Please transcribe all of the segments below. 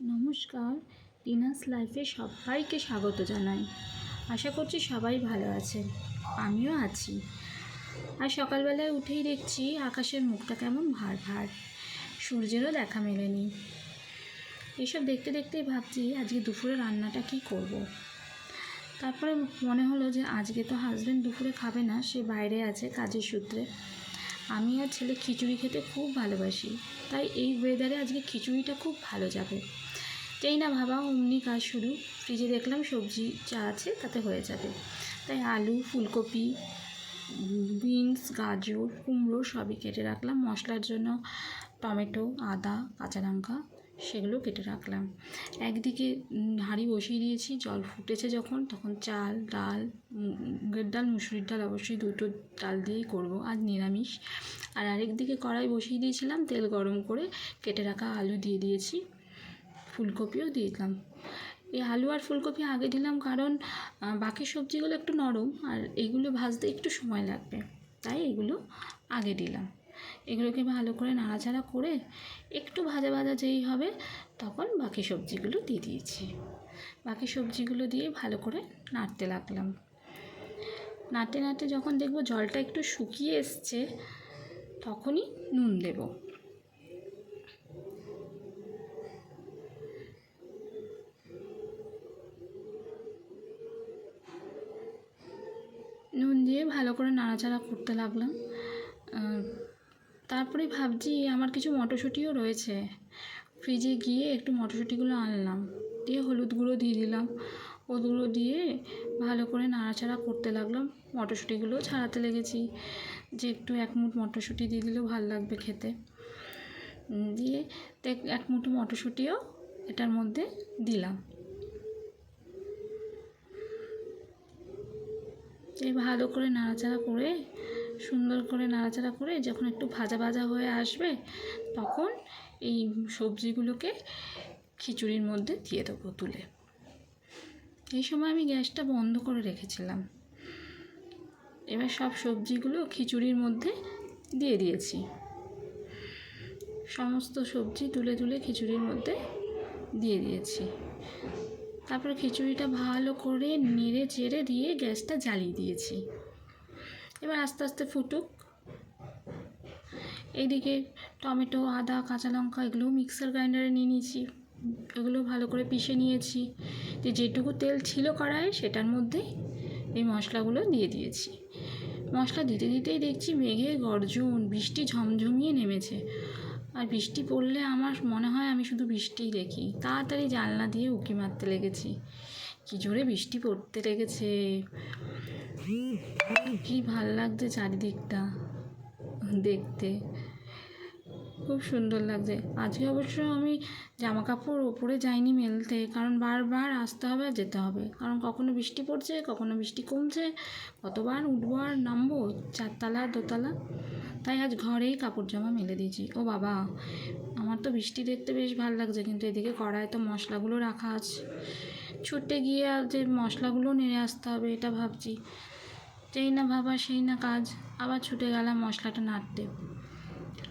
নমস্কার, টিনাস লাইফে সবাইকে স্বাগত জানাই। আশা করছি সবাই ভালো আছেন, আমিও আছি। আর সকালবেলায় উঠেই দেখছি আকাশের মুখটা কেমন ভার ভার সূর্যেরও দেখা মেলেনি। এসব দেখতে দেখতেই ভাবছি আজকে দুপুরে রান্নাটা কি করব। তারপরে মনে হলো যে আজকে তো হাজব্যান্ড দুপুরে খাবে না, সে বাইরে আছে কাজের সূত্রে। আমি আর ছেলে খিচুড়ি খেতে খুব ভালোবাসি, তাই এই ওয়েদারে আজকে খিচুড়িটা খুব ভালো যাবে। যেই না ভাবা, অমনি কাজ শুরু। ফ্রিজে দেখলাম সবজি যা আছে তাতে হয়ে যাবে। তাই আলু, ফুলকপি, বিনস, গাজর, কুমড়ো সবই কেটে রাখলাম। মশলার জন্য টমেটো, আদা, কাঁচা লঙ্কা সেগুলো কেটে রাখলাম। একদিকে হাঁড়ি বসিয়ে দিয়েছি, জল ফুটেছে যখন, তখন চাল, ডাল মুগের ডাল, মুসুরির ডাল অবশ্যই দুটো ডাল দিয়েই করব, আজ নিরামিষ। আর আরেকদিকে কড়াই বসিয়ে দিয়েছিলাম, তেল গরম করে কেটে রাখা আলু দিয়ে দিয়েছি, ফুলকপিও দিয়ে দিলাম। এই আলু আর ফুলকপি আগে দিলাম কারণ বাকি সবজিগুলো একটু নরম, আর এগুলো ভাজতে একটু সময় লাগবে, তাই এগুলো আগে দিলাম। এগুলোকে ভালো করে নাড়াচাড়া করে একটু ভাজা ভাজা যেই হবে তখন বাকি সবজিগুলো দিয়ে দিয়েছি। বাকি সবজিগুলো দিয়ে ভালো করে নাড়তে লাগলাম। নাড়তে নাড়তে যখন দেখব জলটা একটু শুকিয়ে এসছে, তখনই নুন দেবো। নুন দিয়ে ভালো করে নাড়াচাড়া করতে লাগলাম। তারপরে ভাবছি আমার কিছু মটরশুঁটিও রয়েছে। ফ্রিজে গিয়ে একটু মটরশুঁটিগুলো আনলাম। দিয়ে হলুদ গুঁড়ো দিয়ে দিলাম। গুঁড়ো দিয়ে ভালো করে নাড়াচাড়া করতে লাগলাম। মটরশুঁটিগুলো ছাড়াতে লেগেছি। যে একটু এক মুঠ মটরশুঁটি দিয়ে দিলেও ভালো লাগবে খেতে। দিয়ে এক মুঠো মটরশুঁটিও এটার মধ্যে দিলাম। এই ভালো করে নাড়াচাড়া করে সুন্দর করে নাড়াচাড়া করে যখন একটু ভাজা ভাজা হয়ে আসবে, তখন এই সবজিগুলোকে খিচুড়ির মধ্যে দিয়ে দেবো তুলে। এই সময় আমি গ্যাসটা বন্ধ করে রেখেছিলাম। এবার সব সবজিগুলো খিচুড়ির মধ্যে দিয়ে দিয়েছি। সমস্ত সবজি তুলে তুলে খিচুড়ির মধ্যে দিয়ে দিয়েছি। তারপরে খিচুড়িটা ভালো করে নেড়ে চেড়ে দিয়ে গ্যাসটা জ্বালিয়ে দিয়েছি। এবার আস্তে আস্তে ফুটুক। এইদিকে টমেটো, আদা, কাঁচা লঙ্কা এগুলোও মিক্সার গ্রাইন্ডারে নিয়ে নিয়েছি। এগুলো ভালো করে পিষে নিয়েছি। যে যেটুকু তেল ছিল কড়াইয়ে সেটার মধ্যেই এই মশলাগুলো দিয়ে দিয়েছি। মশলা দিতে দিতেই দেখছি মেঘে গর্জন, বৃষ্টি ঝমঝমিয়ে নেমেছে। আর বৃষ্টি পড়লে আমার মনে হয় আমি শুধু বৃষ্টিই দেখি। তাড়াতাড়ি জানলা দিয়ে উঁকি মারতে লেগেছি। কী জোরে বৃষ্টি পড়তে লেগেছে। কি ভালো লাগছে চারিদিকটা দেখতে। খুব সুন্দর লাগছে। আজকে অবশ্য আমি জামা কাপড় ওপরে যাইনি মেলতে, কারণ বারবার আসতে হবে আর যেতে হবে। কারণ কখনো বৃষ্টি পড়ছে, কখনো বৃষ্টি কমছে, কতবার উঠবো আর নামবো, চারতলা, দোতলা। তাই আজ ঘরেই কাপড় জামা মেলে দিয়েছি। ও বাবা, আমার তো বৃষ্টি দেখতে বেশ ভালো লাগছে, কিন্তু এদিকে কড়ায় তো মশলাগুলো রাখা আছে। ছুটে গিয়ে আর যে মশলাগুলো নেড়ে আসতে হবে, এটা ভাবছি। যেই না ভাবা, সেই না কাজ। আবার ছুটে গেলাম মশলাটা নাড়তে।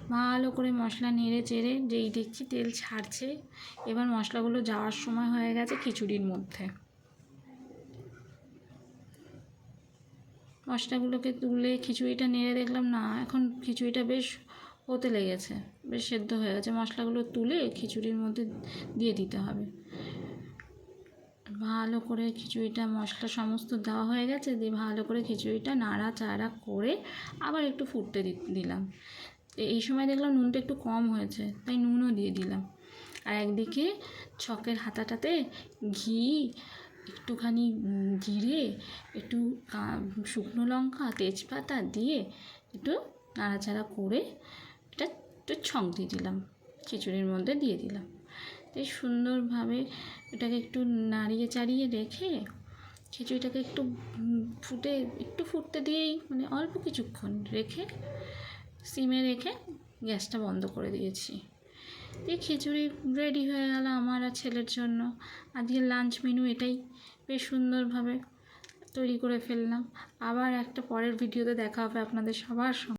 ভালো করে মশলা নেড়ে চেড়ে যেই দেখছি তেল ছাড়ছে, এবার মশলাগুলো যাওয়ার সময় হয়ে গেছে খিচুড়ির মধ্যে। মশলাগুলোকে তুলে খিচুড়িটা নেড়ে দেখলাম, না, এখন খিচুড়িটা বেশ হতে লেগেছে, বেশ সেদ্ধ হয়ে গেছে। মশলাগুলো তুলে খিচুড়ির মধ্যে দিয়ে দিতে হবে। ভালো করে খিচুড়িটা, মশলা সমস্ত দেওয়া হয়ে গেছে, দিয়ে ভালো করে খিচুড়িটা নাড়া চাড়া করে আবার একটু ফুটতে দিলাম। এই সময় দেখলাম নুনটা একটু কম হয়েছে, তাই নুনও দিয়ে দিলাম। আর একদিকে ছকের হাতাটাতে ঘি, একটুখানি জিরে, একটু শুকনো লঙ্কা, তেজপাতা দিয়ে একটু নাড়াচাড়া করে এটা, একটু ছক দিয়ে দিলাম, খিচুড়ির মধ্যে দিয়ে দিলাম। সুন্দরভাবে এটাকে একটু নাড়িয়ে চাড়িয়ে রেখে খিচুড়িটাকে একটু ফুটে, একটু ফুটতে দিয়েই মানে অল্প কিছুক্ষণ রেখে, সিমে রেখে গ্যাসটা বন্ধ করে দিয়েছি। এই খিচুড়ি রেডি হয়ে গেল আমার আর ছেলের জন্য। আজকে লাঞ্চ মেনু এটাই। বেশ সুন্দরভাবে তৈরি করে ফেললাম। আবার একটা পরের ভিডিওতে দেখা হবে আপনাদের সবার সঙ্গে।